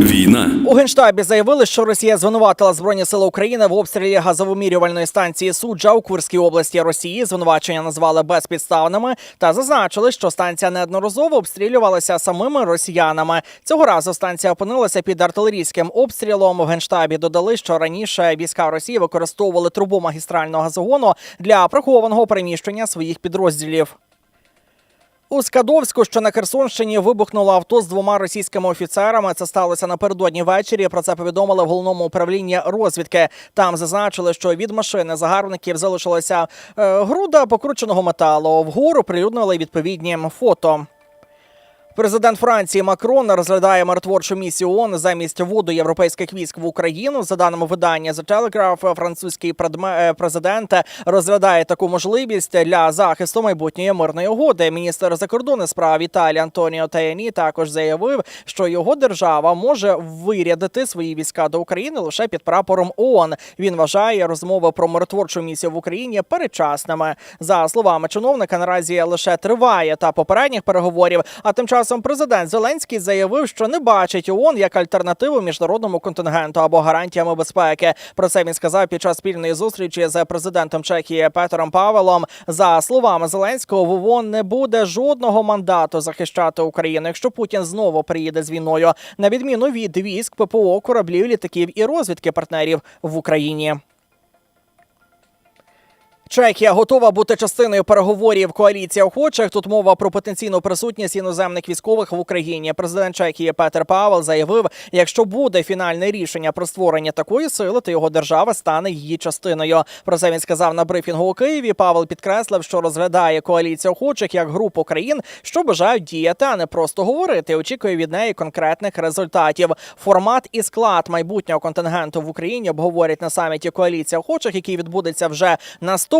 Війна. у генштабі заявили, що Росія звинуватила Збройні сили України в обстрілі газовимірювальної станції суджа у Курській області Росії. Звинувачення назвали безпідставними та зазначили, що станція неодноразово обстрілювалася самими росіянами. Цього разу станція опинилася під артилерійським обстрілом. У генштабі додали, що раніше війська Росії використовували трубу магістрального газогону для прихованого переміщення своїх підрозділів. У Скадовську, що на Херсонщині, вибухнуло авто з двома російськими офіцерами. Це сталося напередодні ввечері. Про це повідомили в головному управлінні розвідки. Там зазначили, що від машини загарбників залишилася е, груда покрученого металу. Вгору прилюднили відповідні фото. Президент Франції Макрон розглядає миротворчу місію ООН замість вводу європейських військ в Україну. За даними видання The Telegraph, французький е, президент розглядає таку можливість для захисту майбутньої мирної угоди. Міністр закордонних справ Італії Антоніо Таяні також заявив, що його держава може вирядити свої війська до України лише під прапором ООН. Він вважає розмови про миротворчу місію в Україні передчасними. За словами чиновника, наразі лише триває та попередніх переговорів. А тим часом президент Зеленський заявив, що не бачить ООН як альтернативу міжнародному контингенту або гарантіями безпеки. Про це він сказав під час спільної зустрічі з президентом Чехії Петером Павелом. За словами Зеленського, в ООН не буде жодного мандату захищати Україну, якщо Путін знову приїде з війною, на відміну від військ ППО, кораблів, літаків і розвідки партнерів в Україні. Чехія готова бути частиною переговорів коаліції охочих. Тут мова про потенційну присутність іноземних військових в Україні. Президент Чехії Петер Павел заявив, якщо буде фінальне рішення про створення такої сили, то його держава стане її частиною. Про це він сказав на брифінгу у Києві. Павел підкреслив, що розглядає коаліцію охочих як групу країн, що бажають діяти, а не просто говорити. Очікує від неї конкретних результатів. Формат і склад майбутнього контингенту в Україні обговорять на саміті коаліції охочих, який відбудеться вже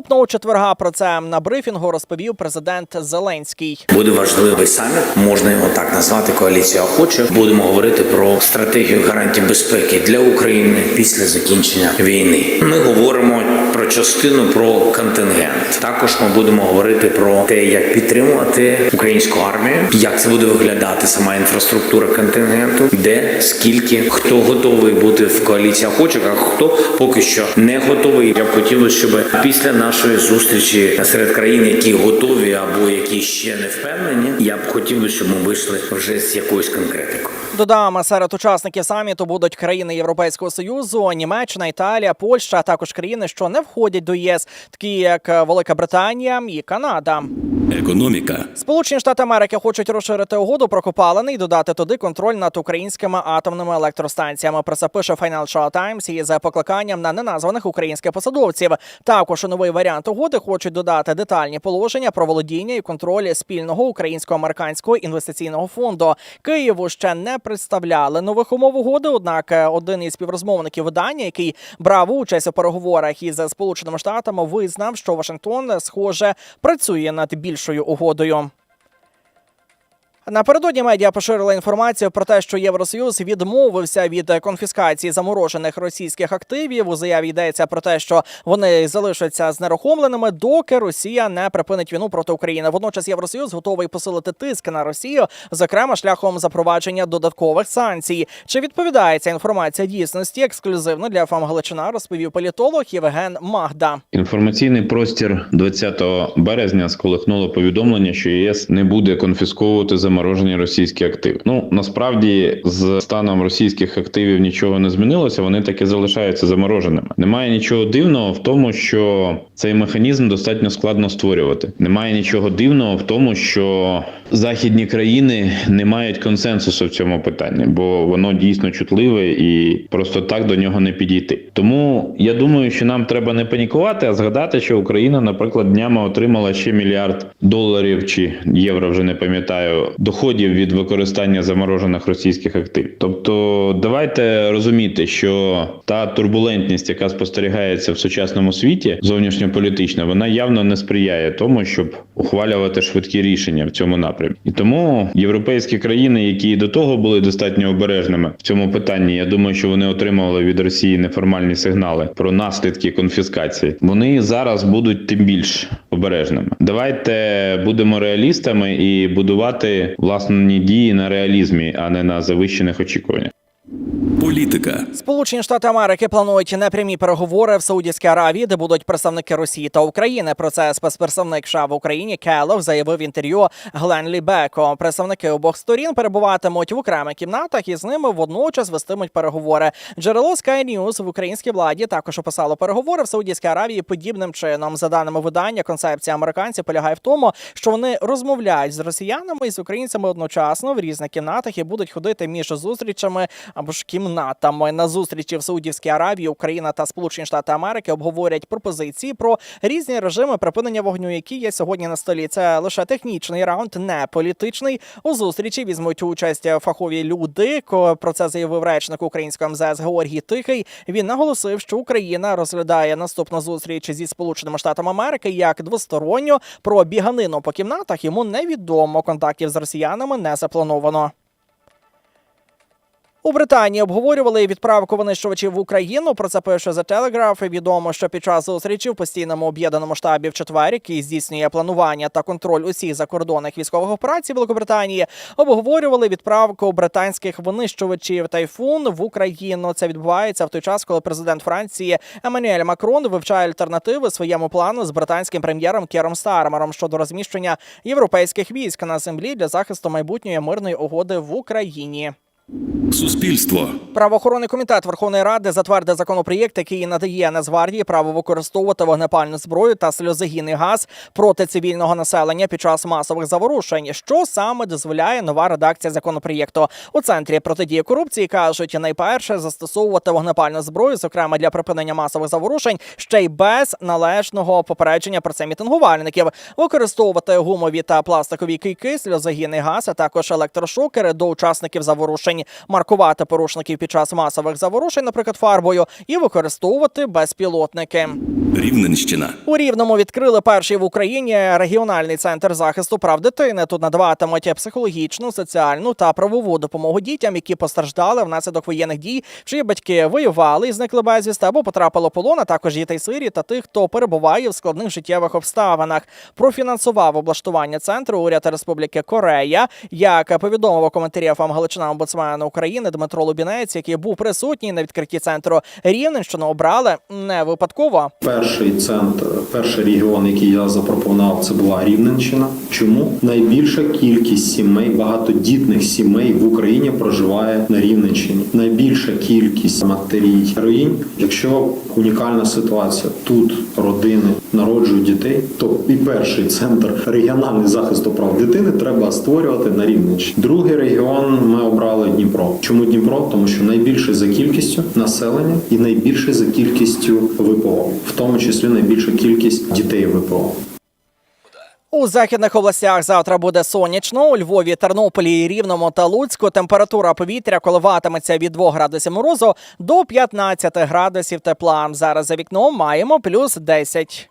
наступного четверга. Про це на брифінгу розповів президент Зеленський. Буде важливий саміт, можна його так назвати коаліція охочих. Будемо говорити про стратегію гарантій безпеки для України після закінчення війни. Ми говоримо про частину про контингент. Також ми будемо говорити про те, як підтримувати українську армію, як це буде виглядати сама інфраструктура контингенту, де скільки хто готовий бути в коаліції охочих, а хто поки що не готовий. Я б хотів, щоб після нашої зустрічі серед країн, які готові або які ще не впевнені, я б хотів би, щоб ми вийшли вже з якоюсь конкретикою. Додам, серед учасників саміту будуть країни Європейського союзу, Німеччина, Італія, Польща, а також країни, що не входять до ЄС, такі як Велика Британія і Канада. Економіка. Сполучені Штати Америки хочуть розширити угоду про копалини і додати туди контроль над українськими атомними електростанціями. Про це пише Financial Times із покликанням на неназваних українських посадовців. Також у новий варіант угоди хочуть додати детальні положення про володіння і контроль спільного українсько-американського інвестиційного фонду. Києву ще не представляли нових умов угоди. Однак е, один із співрозмовників видання, який брав участь у переговорах із Сполученими Штатами, визнав, що Вашингтон схоже працює над більшою угодою. Напередодні медіа поширила інформацію про те, що Євросоюз відмовився від конфіскації заморожених російських активів. У заяві йдеться про те, що вони залишаться знерухомленими, доки Росія не припинить війну проти України. Водночас Євросоюз готовий посилити тиск на Росію, зокрема шляхом запровадження додаткових санкцій. Чи відповідає ця інформація дійсності? Ексклюзивно для ФАМ Галичина розповів політолог Євген Магда. Інформаційний простір 20 березня сколихнуло повідомлення, що ЄС не буде конфісковувати заморожені російські активи. Ну насправді з станом російських активів нічого не змінилося. Вони таки залишаються замороженими. Немає нічого дивного в тому, що цей механізм достатньо складно створювати. Немає нічого дивного в тому, що західні країни не мають консенсусу в цьому питанні, бо воно дійсно чутливе і просто так до нього не підійти. Тому я думаю, що нам треба не панікувати, а згадати, що Україна, наприклад, днями отримала ще мільярд доларів чи євро, вже не пам'ятаю, доходів від використання заморожених російських активів. Тобто, давайте розуміти, що та турбулентність, яка спостерігається в сучасному світі, зовнішньополітична, вона явно не сприяє тому, щоб ухвалювати швидкі рішення в цьому напрямі. І тому європейські країни, які до того були достатньо обережними в цьому питанні, я думаю, що вони отримували від Росії неформальні сигнали про наслідки конфіскації. Вони зараз будуть тим більш обережними. Давайте будемо реалістами і будувати власні дії на реалізмі, а не на завищених очікуваннях. Політика. Сполучені Штати Америки планують непрямі переговори в Саудівській Аравії, де будуть представники Росії та України. Про це спецпредставник США в Україні Келлог заявив в інтерв'ю Гленлі Беко. Представники обох сторін перебуватимуть в окремих кімнатах і з ними водночас вестимуть переговори. Джерело Sky News в українській владі також описало переговори в Саудівській Аравії подібним чином. За даними видання, концепція американців полягає в тому, що вони розмовляють з росіянами і з українцями одночасно в різних кімнатах і будуть ходити між зустрічами або ж кімнатами. На зустрічі в Саудівській Аравії Україна та Сполучені Штати Америки обговорять пропозиції про різні режими припинення вогню, які є сьогодні на столі. Це лише технічний раунд, не політичний. У зустрічі візьмуть участь фахові люди. Про це заявив речник українського МЗС Георгій Тихий. Він наголосив, що Україна розглядає наступну зустріч зі Сполученими Штатами Америки як двосторонню. Про біганину по кімнатах йому невідомо. Контактів з росіянами не заплановано. У Британії обговорювали відправку винищувачів в Україну. Про це пише Telegraph. І Відомо, що під час зустрічі в постійному об'єднаному штабі в четвер, який здійснює планування та контроль усіх закордонних військових операцій Великобританії, обговорювали відправку британських винищувачів тайфун в Україну. Це відбувається в той час, коли президент Франції Еммануель Макрон вивчає альтернативи своєму плану з британським прем'єром Кером Стармером щодо розміщення європейських військ на землі для захисту майбутньої мирної угоди в Україні. Суспільство. Правоохоронний комітет Верховної Ради затвердив законопроєкт, який надає Нацгвардії право використовувати вогнепальну зброю та сльозогінний газ проти цивільного населення під час масових заворушень. Що саме дозволяє нова редакція законопроєкту у центрі протидії корупції? кажуть, найперше застосовувати вогнепальну зброю, зокрема для припинення масових заворушень, ще й без належного попередження про це мітингувальників, використовувати гумові та пластикові кийки, сльозогінний газ, а також електрошокери до учасників заворушень, маркувати порушників під час масових заворушень, наприклад, фарбою, і використовувати безпілотники. Рівненщина. У Рівному відкрили перший в Україні регіональний центр захисту прав дитини. Тут надаватимуть психологічну, соціальну та правову допомогу дітям, які постраждали внаслідок воєнних дій, чиї батьки воювали і зникли безвісти або потрапили в полон, а також дітей сирі та тих, хто перебуває в складних життєвих обставинах. Профінансував облаштування центру уряд Республіки Корея. Як повідомив у коментарі Галичина омбудсмена України Дмитро Лубінець, який був присутній на відкритті центру Рівненщину, обрали не випадково. Перший центр, перший регіон, який я запропонував, це була Рівненщина. Чому найбільша кількість сімей, багатодітних сімей в Україні проживає на Рівненщині? Найбільша кількість матерій героїнь. Якщо унікальна ситуація, тут родини народжують дітей, то і перший центр регіональний захисту прав дитини треба створювати на Рівненщині. Другий регіон ми обрали Дніпро. Чому Дніпро? Тому що найбільше за кількістю населення і найбільше за кількістю ВПО, в тому числі найбільша кількість дітей ВПО. У західних областях завтра буде сонячно. У Львові, Тернополі, Рівному та Луцьку температура повітря коливатиметься від 2 градусів морозу до 15 градусів тепла. Зараз за вікном маємо плюс 10.